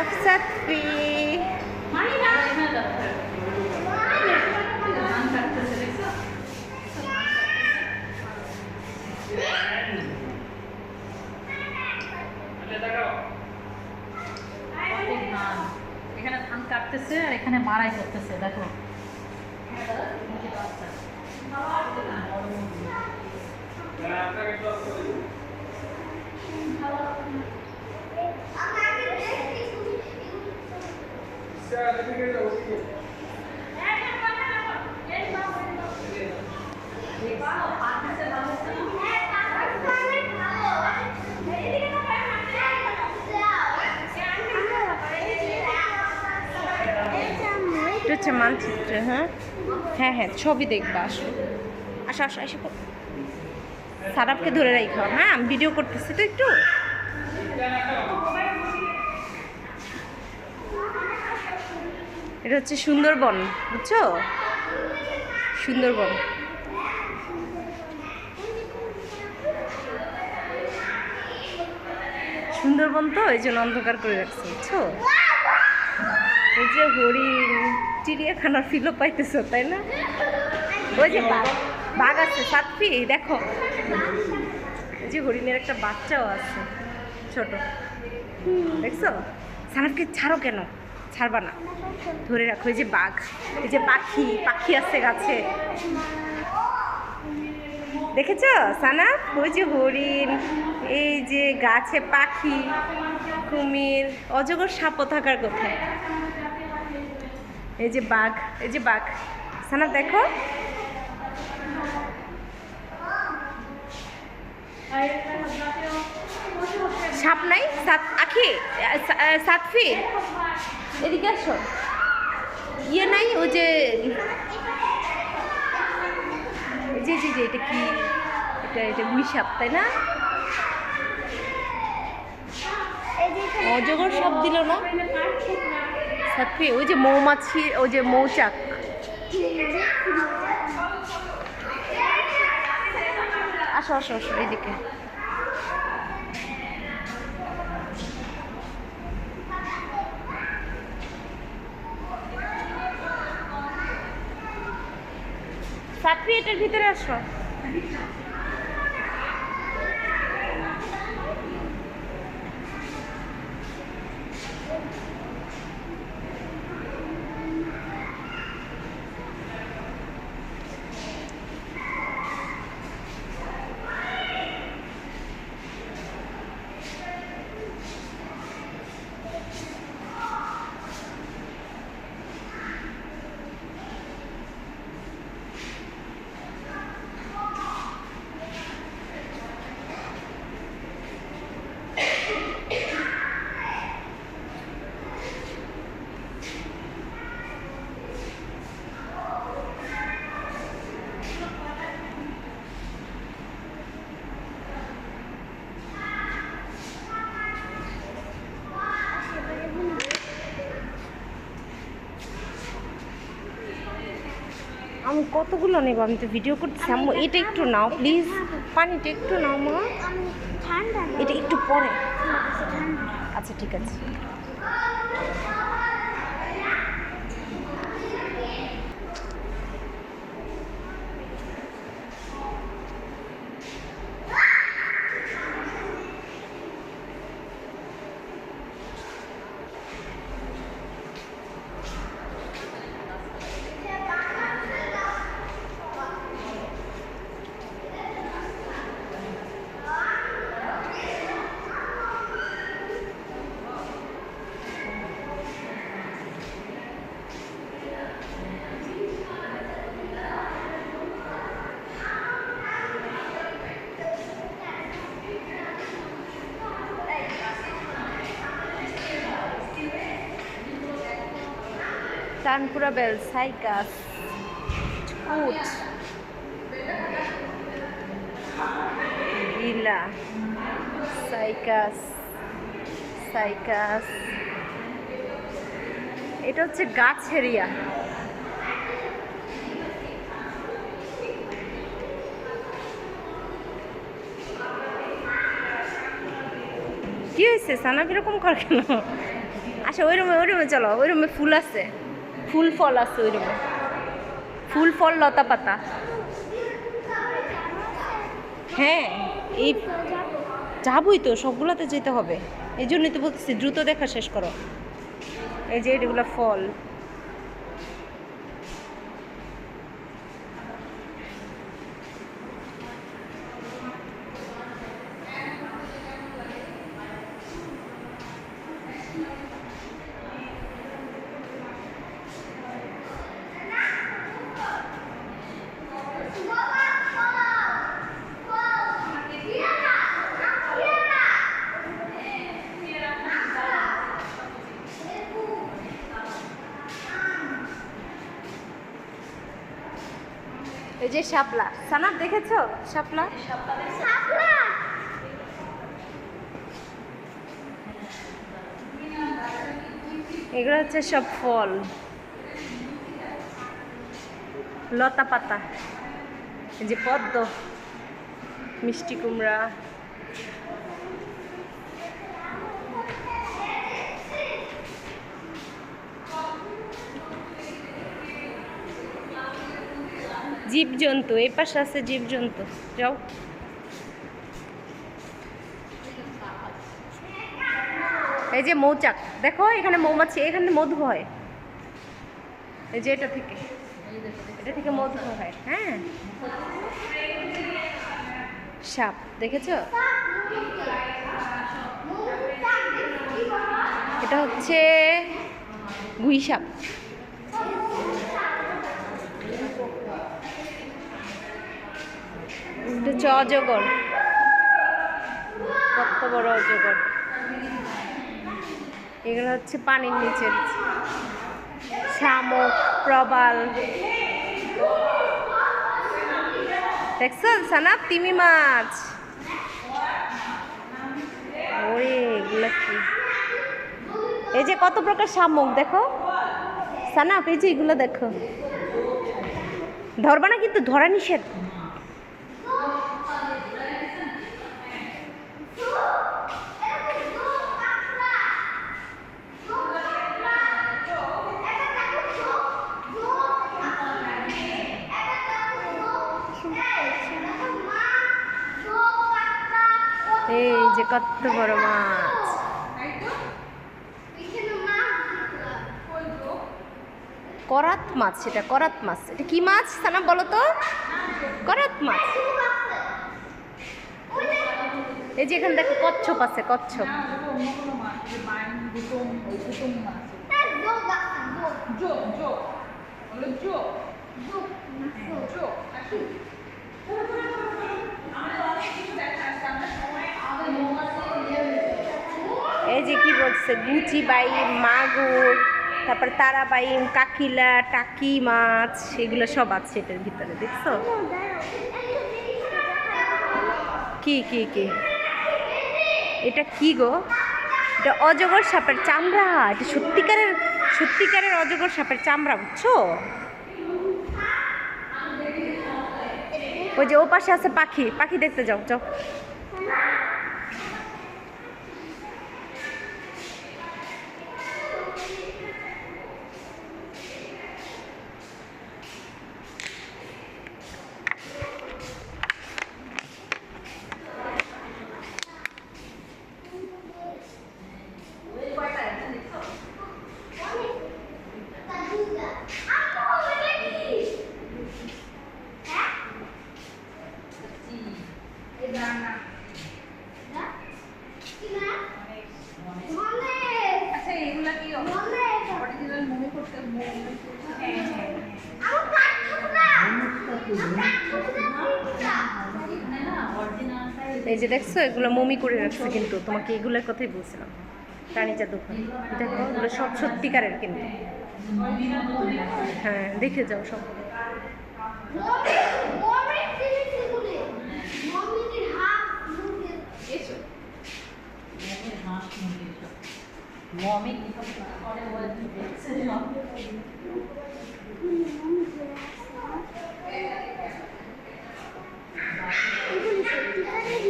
সানাফ সাতফি এখানে ধান কাটতেছে আর এখানে মারাই করতেছে দেখো। এটা মানচিত্র হ্যাঁ? হ্যাঁ হ্যাঁ ছবি দেখবা আসো আসো আসো এসে সারাপকে ধরে রাখো হ্যাঁ ভিডিও করতেছি তো একটু। এটা হচ্ছে সুন্দরবন, বুঝছ? সুন্দরবন। সুন্দরবন তো এই জন্য অন্ধকার করে রাখছে, বুঝছ? ওই যে হরিণ, চিড়িয়াখানার ফিলও পাইতেছ, তাই না? ওই যে বাঘ আছে সাতপি দেখো। ওই যে হরিণের একটা বাচ্চাও আছে, ছোট। দেখছ? সানাপকে ছাড়ো কেন? ছাড়বা না। ধরে রাখো এই যে বাঘ এই যে পাখি পাখি আছে গাছে। দেখেছ? সানা? ওই যে হরিণ এই যে গাছে পাখি কুমির অজগর সাপও থাকার কোথায় এই যে বাঘ এই যে বাঘ। সানা দেখো। সাপ নাই? সাত আখি আহ, সা- আহ, সাতফি এদিকে আসো। ইয়ে নাই ওই যে এই যে জি, এটা কি? এটা এটা গুই সাপ, তাই না? অজগর সাপ দিল না? সাতফি ওই যে মৌমাছি ওই যে মৌচাক। আসো আসো আসো এইদিকে সাতফি এটার ভিতরে আসো। আমি কতগুলো নেব? আমি তো ভিডিও করতেছি। আম্মু এটা একটু নাও প্লিজ পানিটা একটু নাও মা। এটা একটু পরে। আচ্ছা ঠিক আছে। তানপুরা বেল, সাইকাস, উট, গিলা, সাইকাস সাইকাস। এটা হচ্ছে গাছ এরিয়া কি হয়েছে? সানা কীরকম কর কেন? আচ্ছা ওই রুমে ওই রুমে চলো, ওই রুমে ফুল আছে। ফুল ফল আছে ওই রুমে ফুল ফল লতা পাতা। হ্যাঁ এই যাবই তো, সবগুলোতে যেতে হবে। এই জন্যই তো বলতেছি, দ্রুত দেখা শেষ করো। এই যে, এগুলো ফল এই যে শাপলা। সানাপ দেখেছ? শাপলা? এগুলো হচ্ছে সব ফল। লতা পাতা। যে পদ্ম মিষ্টি কুমড়া। জীবজন্তু এই পাশে আছে জীবজন্তু। যাও। এই যে মৌচাক, দেখো এখানে মৌমাছি, এখানে মধু হয়। এই যে এটা থেকে এটা থেকে মধু হয় হ্যাঁ। সাপ, দেখেছ? এটা হচ্ছে গুই সাপ। হচ্ছে অজগর। কত বড় অজগর। এগুলো হচ্ছে পানির নিচের। শামুক, প্রবাল। দেখছ? সানা তিমি মাছ। ওরে, এগুলো কি? এই যে কত প্রকার শামুক, দেখো। সানাপ, এই যে এগুলো দেখো। ধরবা না কিন্তু, ধরা নিষেধ। কত বড় মাছ করাত মাছ সেটা করাত মাছ। এটা কি মাছ? সানা বলো তো। করাত মাছ। এই যে এখানে দেখো কচ্ছপ আছে কচ্ছপ। না, ওটা অন্য কোনো মাছ, ওই যে বাইন, গুতুম, ওই গুতুম মাছ। জোক, জোক। হলো জোক। হ্যাঁ, জোক। আসুন। এই যে কি বলছে গুচি বাইম মাগুর, তারপর তারা বাইম কাকিলা, টাকি মাছ, এগুলো সব আছে এটার ভিতরে, দেখছ? কি কি কি? এটা কি গো? এটা অজগর সাপের চামড়া, এটা সত্যিকারের সত্যিকারের অজগর সাপের চামড়া, বুঝছ? ওই যে ও পাশে আছে পাখি পাখি দেখতে যাও যাও। এই যে দেখছ, এগুলো মমি করে রাখছে কিন্তু। তোমাকে এগুলোর কথাই বলছিলাম। প্রাণী দোকান। দেখো, এগুলো সব সত্যিকারের কিন্তু। হ্যাঁ দেখে যাও সব।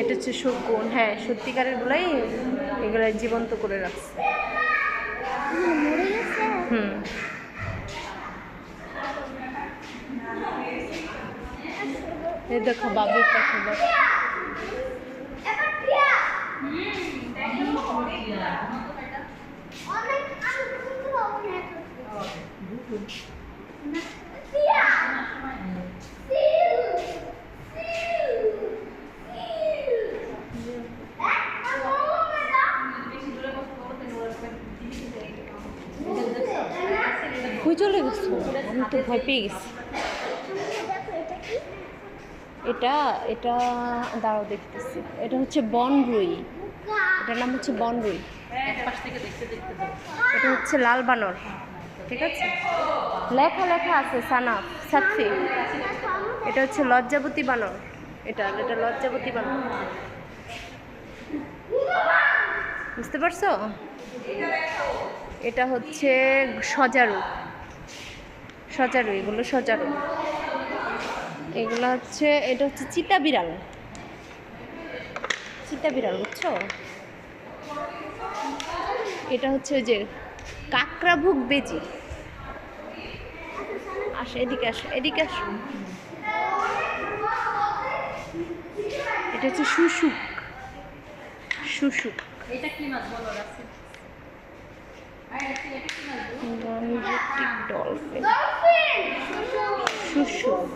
এটা হচ্ছে শকুন। হ্যাঁ সত্যিকারের গুলাই এগুলো জীবন্ত করে রাখছে। হুম। দেখো পাখি দেখো এবার প্রিয়া অনেক আমি কিন্তু অনেক প্রিয়া সিল সিল সিল কই চলে গেছো? আমি তো ভয় পেয়ে গেছি। এটা এটা দাঁড়াও দেখতেছি। এটা হচ্ছে বনরুই এটার নাম হচ্ছে বনরুই এটা হচ্ছে লাল বানর। ঠিক আছে? লেখা লেখা আছে, সানাফ সাতফি এটা হচ্ছে লজ্জাবতী বানর। এটা এটা লজ্জাবতী বানর। বুঝতে পারছ? এটা হচ্ছে সজারু। সজারু, এগুলো সজারু। এগুলো হচ্ছে, এটা হচ্ছে চিতা বিড়াল। চিতা বিড়াল, বুঝছ? এটা হচ্ছে ওই যে কাকড়াভুক বেজি। আসো এদিকে আসো এদিকে আসো। এটা হচ্ছে শুশুক। শুশুক। এটা কি মাছ? বলো ডলফিন। শুশুক।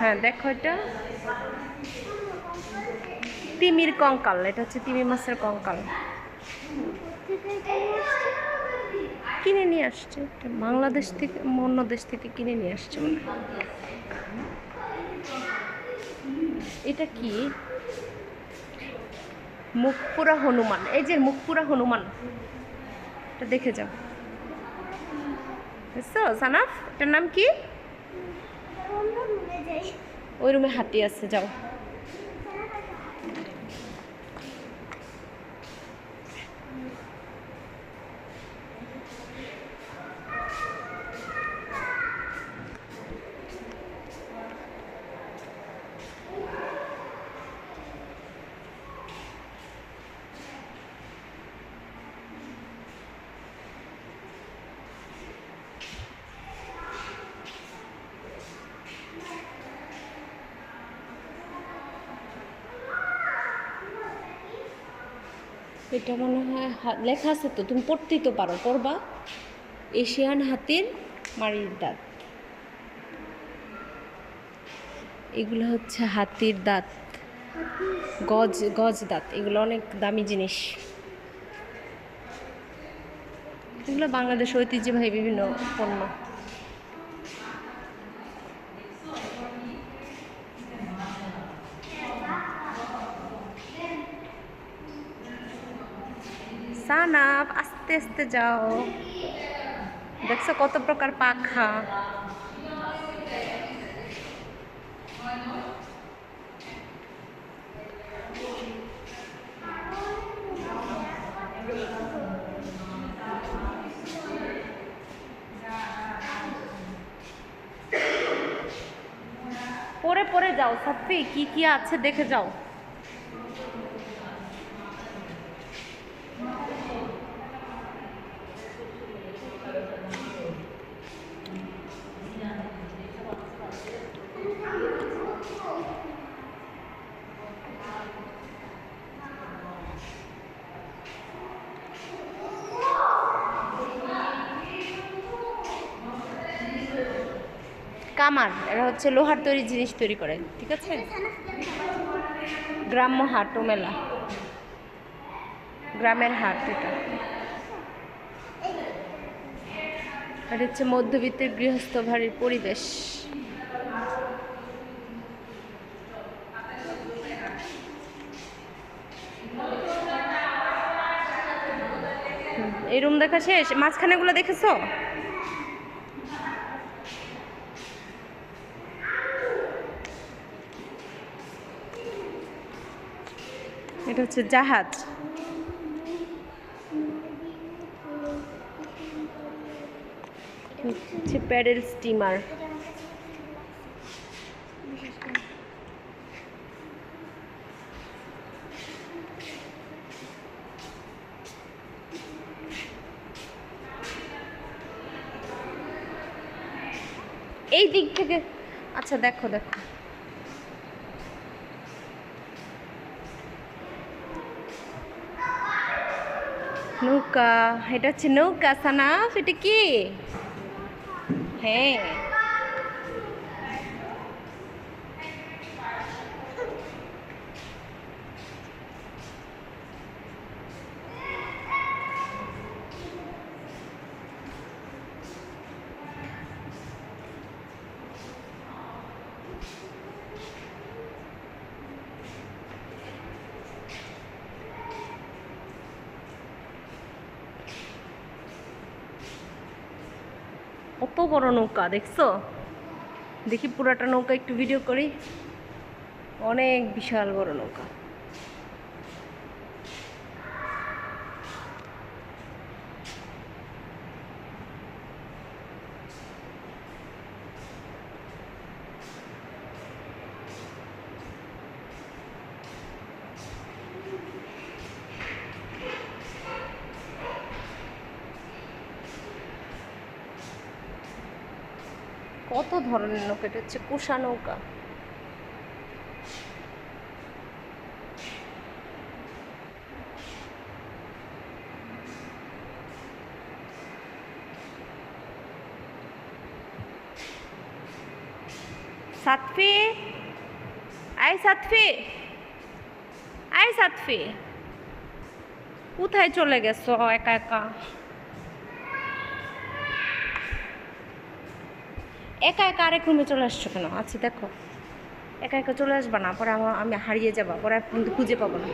হ্যাঁ দেখো এটা। তিমির কঙ্কাল এটা হচ্ছে তিমি মাছের কঙ্কাল। কিনে নিয়ে আসছে। বাংলাদেশ থেকে অন্য দেশ থেকে কিনে নিয়ে আসছে মনে এটা কি? মুখপুরা হনুমান। এই যে মুখপুরা হনুমান। এটা দেখে যাও। বুঝছ সানাফ? এটার নাম কি? ওই রুমে হাতি আছে যাও। এটা মনে হয় লেখা আছে তো, তুমি পড়তেই তো পারো, পড়বা। এশিয়ান হাতির মারির দাঁত। এগুলো হচ্ছে হাতির দাঁত। গজ গজ দাঁত, এগুলো অনেক দামি জিনিস। এগুলো বাংলাদেশ ঐতিহ্যবাহী বিভিন্ন পণ্য সানাপ আস্তে আস্তে যাও। দেখছ কত প্রকার পাখা। পরে পরে যাও সাফি কি কি আছে দেখে যাও। কামার এরা হচ্ছে লোহার তৈরি জিনিস তৈরি করে, ঠিক আছে? গ্রাম্য হাট ও মেলা গ্রামের হাট এটা। এটা হচ্ছে মধ্যবিত্তের গৃহস্থ বাড়ির পরিবেশ। এই রুম দেখা শেষ? মাঝখানেগুলো দেখেছ? এটা হচ্ছে জাহাজ। Paddle paddle steamer. এই দিক থেকে আচ্ছা দেখো দেখো। নৌকা এটা হচ্ছে নৌকা সানাফ এটা কি? হ্যাঁ। কত বড় নৌকা দেখছ? দেখি পুরাটা নৌকা একটু ভিডিও করি। অনেক বিশাল বড় নৌকা। কত ধরনের নৌকা এটা হচ্ছে কুষা নৌকা। সাতফি? আই সাতফি। আই সাতফি। কোথায় চলে গেছো একা একা? একা একা আরেক রুমে চলে আসছো কেন? আছি দেখো। একা একা চলে আসবা না, পরে আমার আমি হারিয়ে যাবা, পরে কিন্তু খুঁজে পাবো না।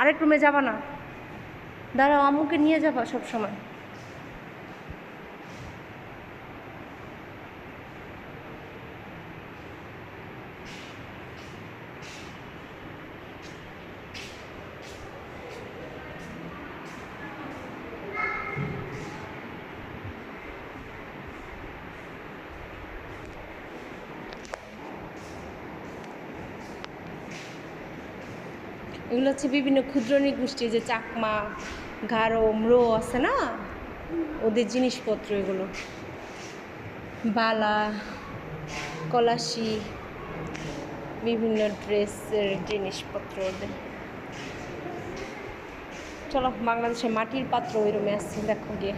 আরেক রুমে যাবা না। দাঁড়াও আমুকে নিয়ে যাবা সব সময় এগুলো হচ্ছে বিভিন্ন ক্ষুদ্র গোষ্ঠী যে চাকমা, গারো, ম্রো আছে না? ওদের জিনিসপত্র এগুলো। বালা, কলাশি, বিভিন্ন ড্রেসের জিনিসপত্র ওদের। চলো বাংলাদেশে মাটির পাত্র ওই রুমে আসছে, দেখো গিয়ে।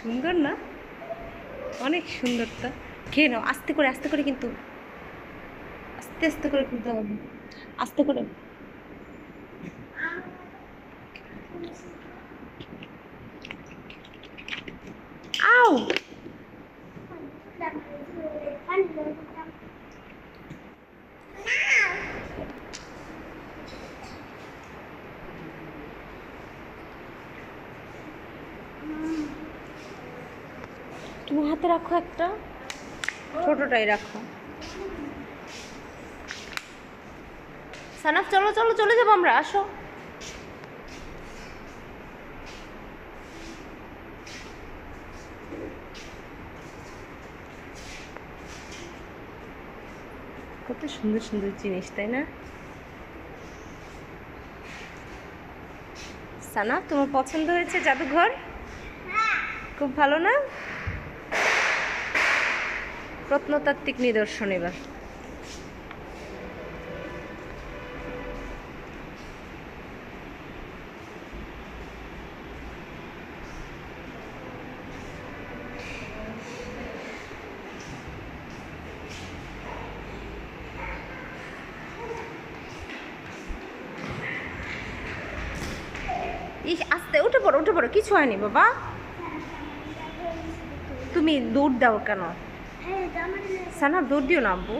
সুন্দর না? অনেক সুন্দর তো খেয়ে নাও, আস্তে করে আস্তে করে কিন্তু, আস্তে আস্তে করে খুলতে হবে। আস্তে করে আও তুমি হাতে রাখো একটা ছোটটাই রাখো। সানাফ চলো চলো চলে যাব আমরা আসো। কত সুন্দর সুন্দর জিনিস তাই না? সানা তোমার পছন্দ হয়েছে জাদুঘর? খুব ভালো না? প্রত্নতাত্ত্বিক নিদর্শন এবার। আস্তে, উঠে পড়ো উঠে পড়ো, কিছু হয়নি বাবা। তুমি দৌড় দাও কেন? সানা দৌড় দিও না আব্বু।